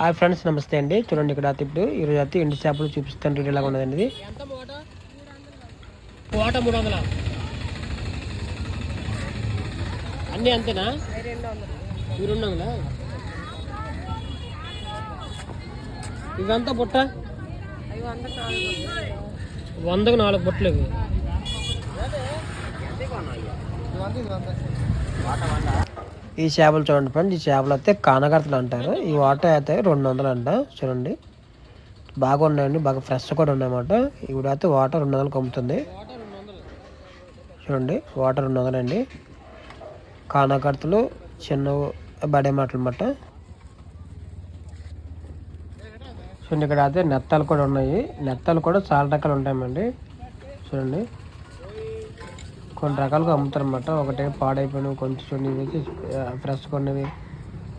Hi friends నమస్తే అండి. చూడండి ఇక్కడ ఇప్పుడు ఈరోజు అయితే ఎండు చేపలు చూపిస్తాను. రేట్ ఎలా ఉన్నదండి ఇది? మూడు వందల? అన్నీ అంతేనా? రెండు వందల? ఇవంతా బుట్ట? వందకు నాలుగు బుట్టలు ఇవి. ఈ చేపలు చూడండి ఫ్రెండ్స్ ఈ చేపలు అయితే కానగర్తలు అంటారు. ఈ వాటర్ అయితే రెండు వందలు అంట చూడండి. బాగా ఉన్నాయండి బాగా ఫ్రెష్ కూడా ఉన్నాయన్నమాట. ఇవిడైతే అయితే వాటర్ రెండు వందలకు అమ్ముతుంది. చూడండి వాటర్ రెండు వందలండి. కానకర్తలు చిన్న బడే మాటలు అన్నమాట. చూడండి ఇక్కడ అయితే నెత్తాలు కూడా ఉన్నాయి. నెత్తాలు కూడా చాలా రకాలు ఉంటాయండి. చూడండి. కొన్ని రకాలుగా అమ్ముతారు అన్నమాట ఒకటే పాడైపోయినవి కొంచెం చూడండి ఇవి అయితే ఫ్రెష్ కొన్నవి.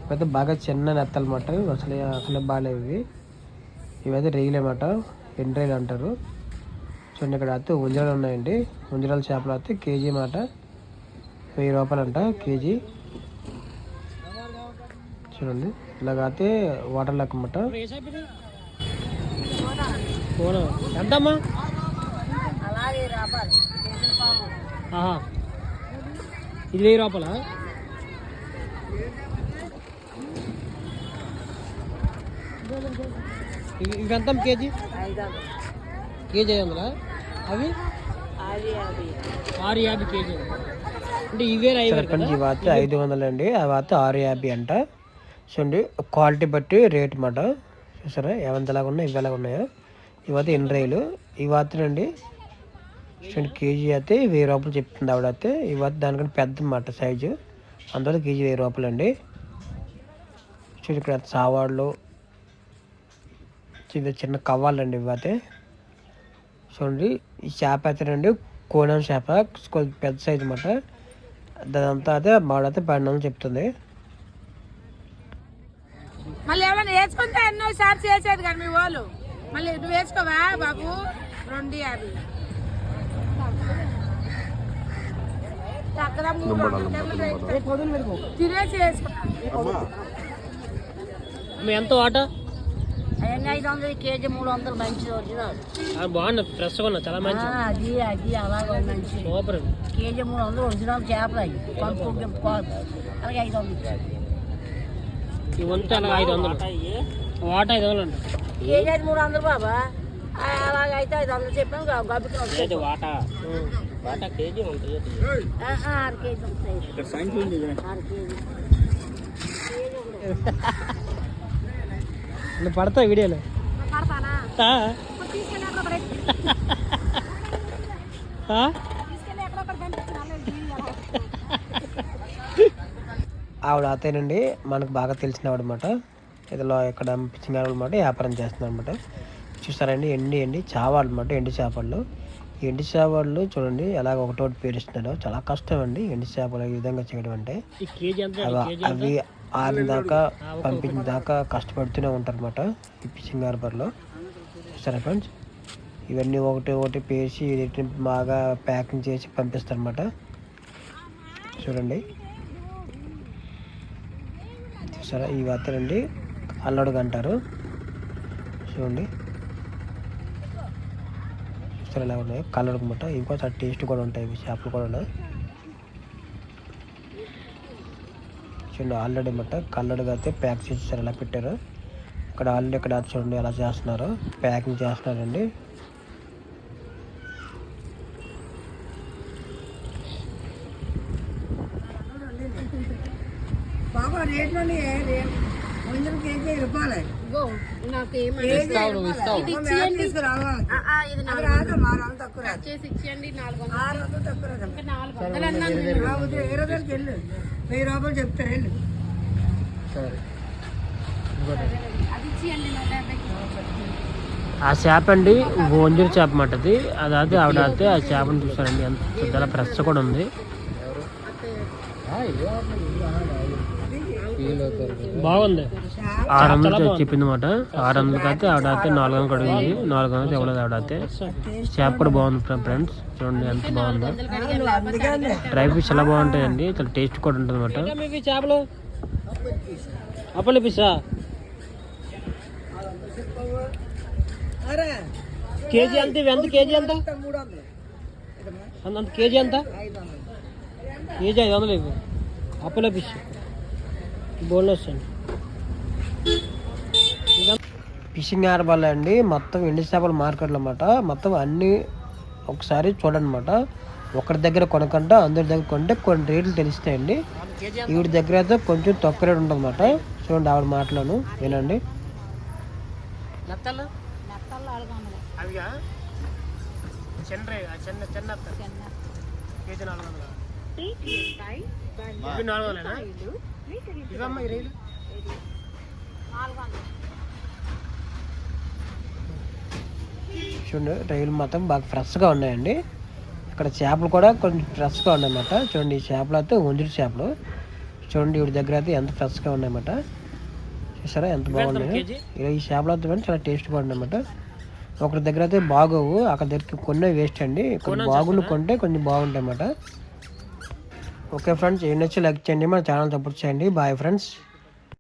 ఇవైతే బాగా చిన్న నెత్తలు అన్నమాట ఇవి అసలు అసలే బాగాలేవు ఇవి. ఇవైతే రేగులు అన్నమాట. ఎండ్రైలు అంటారు. చూడండి ఇక్కడ అయితే ఉంజరాలు ఉన్నాయండి. ఉంజరాల చేపలు అయితే కేజీ అన్నమాట. వెయ్యి రూపాయలు అంట కేజీ. చూడండి. ఇలాగైతే వాటర్ లెక్క అన్నమాట. పోనా? ఎంతమ్మా? ఇది వెయ్యి రూపాయల? ఇవి ఎంత కేజీ? కేజీ ఐదు వందలా? అవి? ఆరు యాభై కేజీ. అంటే ఇవే ఐదు సర్పంచ్ ఇవి అయితే ఐదు వందలు అండి. ఆ అయితే ఆరు యాభై అంట. చూడండి క్వాలిటీ బట్టి రేట్ మాట. చూసారా? ఎవంతలాగా ఉన్నాయి ఇవి ఎలాగ ఉన్నాయో ఇవైతే ఎన్ని రైలు? ఈ అండి చూడండి కేజీ అయితే వెయ్యి రూపాయలు చెప్తుంది ఆవిడ అయితే ఇవైతే దానికంటే పెద్ద మాట సైజు అందువల్ల కేజీ వెయ్యి రూపాయలు అండి చూడండి ఇక్కడ సావాళ్ళు చిన్న చిన్న కవ్వాలండి ఇవైతే చూడండి ఈ చేప అయితేనండి కోనం చేప కొంచెం పెద్ద సైజు అనమాట దానంతా అయితే మాడైతే పడినామని చెప్తుంది. మళ్ళీ ఏమైనా వేసుకుంటే ఎన్నో సార్లు చేసేది కానీ మీ వాళ్ళు. మళ్ళీ నువ్వు వేసుకోవా బాబు? రెండు యాభై అక్కడ మూడు వందలు తినేసి వేసుకున్నా మీ ఎంత వాట? అవన్నీ ఐదు వందలు కేజీ మూడు వందలు మంచిది ఒరిజినల్. అది బాగుంది ఫ్రెష్గా ఉన్నా చాలా మంచి. అది అది అలాగే మంచి. సూపర్. కేజీ మూడు వందలు ఒరిజినల్ చేపలు అవి. అలాగే ఐదు వందలు. ఈ వంత అలా ఐదు వందలు. వాట ఐదు వందలు కేజీ మూడు వందలు బాబా. అలాగైతే ఐదు వందలు చెప్పాను గబ్బికి అయితే వాట? వాట కేజీ ఉంటుంది ఆరు కేజీ ఉంటాయి. ఆరు కేజీ. నువ్వు పడతావు వీడియోలో? ఆవిడ అతేనండి మనకు బాగా తెలిసిన ఆవిడ అనమాట ఇదిలో ఇక్కడ పిచ్చింగ్ అనమాట వ్యాపారం చేస్తున్నారు అనమాట చూస్తారండి ఎండి ఎండి చేపలు అనమాట ఎండి చేపలు. ఈ ఎండి చేపలు చూడండి ఎలాగ ఒకటోటి పేరుస్తున్నారు చాలా కష్టం అండి ఎండి చేపలు ఈ విధంగా చేయడం అంటే. ఈ అవి ఆరిన దాకా పంపించిన దాకా కష్టపడుతూనే ఉంటారు అనమాట ఈ ఫిషింగ్ హార్బర్లో. చూస్తారా ఫ్రెండ్స్? ఇవన్నీ ఒకటి ఒకటి పేసి వీటిని బాగా ప్యాకింగ్ చేసి పంపిస్తారు అనమాట చూడండి. చూసారా? ఇవి అత్తరండి అల్లడుగు అంటారు. చూడండి. చూస్తారా ఎలా ఉన్నాయి? కలర్ అనమాట ఇంకో టేస్ట్ కూడా ఉంటాయి ఇవి చేపలు కూడా ఉన్నాయి. చూడండి ఆల్రెడీ అనమాట కల్లడుగా అయితే ప్యాక్ చేసేసారు ఎలా పెట్టారు? ఇక్కడ ఆల్రెడీ ఇక్కడ చూడండి ఎలా చేస్తున్నారు? ప్యాకింగ్ చేస్తున్నారండి. బాబా రేట్లోనే కేజీ రూపాయలు. నాకు చేసి ఇచ్చేయండి నాలుగు వందలు. అన్నాను వెళ్ళు. వెయ్యి రూపాయలు చెప్తారు వెళ్ళు. సరే. అది ఇచ్చేయండి నూట యాభై ఆ చేప అండి ఓంజూరు చేప అన్నమాట అది అది అయితే ఆవిడ అయితే ఆ చేపను చూసారండి ఎంత చాలా ఫ్రెష్ కూడా ఉంది. బాగుంది. ఆరు వందలు చెప్పింది అనమాట ఆరు వందలకి అయితే ఆవిడ అయితే నాలుగు వందలు అడిగింది నాలుగు వందలు ఇవ్వలేదు ఆవిడ అయితే చేప కూడా బాగుంది ఫ్రెండ్స్. చూడండి ఎంత బాగుందో. డ్రై ఫిష్ ఎలా బాగుంటాయండి. చాలా టేస్ట్ కూడా ఉంటుంది అనమాట చేపలు? అప్పలు కేజీ ఎంత? కేజీ ఎంత? అంత కేజీ ఎంత? కేజీ ఐదు వందలు ఇవి అప్పులో ఫిష్ బోన్లెస్ అండి. ఫిషింగ్ హార్బర్ అండి మొత్తం ఎండి చేపల మార్కెట్లు అన్నమాట. మొత్తం అన్ని ఒకసారి చూడండి అనమాట ఒకరి దగ్గర కొనకుండా అందరి దగ్గర కొంటే కొన్ని రేట్లు తెలుస్తాయండి. ఈవిడ దగ్గర అయితే కొంచెం తక్కువ రేట్ ఉంటుంది అనమాట చూడండి ఆవిడ మాటలను వినండి. నత్తలు అవిగా? చిన్న చిన్న చిన్న. కేజీ నాలుగు వందలు? చూడండి రైలు మాత్రం బాగా ఫ్రెష్గా ఉన్నాయండి. ఇక్కడ చేపలు కూడా కొంచెం ఫ్రెష్గా ఉన్నాయన్నమాట. చూడండి ఈ చేపలు అయితే ఉంజుడు చేపలు. చూడండి ఈవిడ దగ్గర అయితే ఎంత ఫ్రెష్గా ఉన్నాయన్నమాట. చూసారా ఎంత బాగున్నాయి? ఈ చేపలు అయితే చాలా టేస్ట్గా ఉన్నాయన్నమాట. ఒకరి దగ్గర అయితే బాగోవు అక్కడ దగ్గర కొన్నే వేస్ట్ అండి. కొన్ని బాగుండి కొంటే కొంచెం బాగుంటాయి అన్నమాట ఓకే ఫ్రెండ్స్ ఏం నచ్చి లైక్ చేయండి మన ఛానల్ సపోర్ట్ చేయండి. Bye friends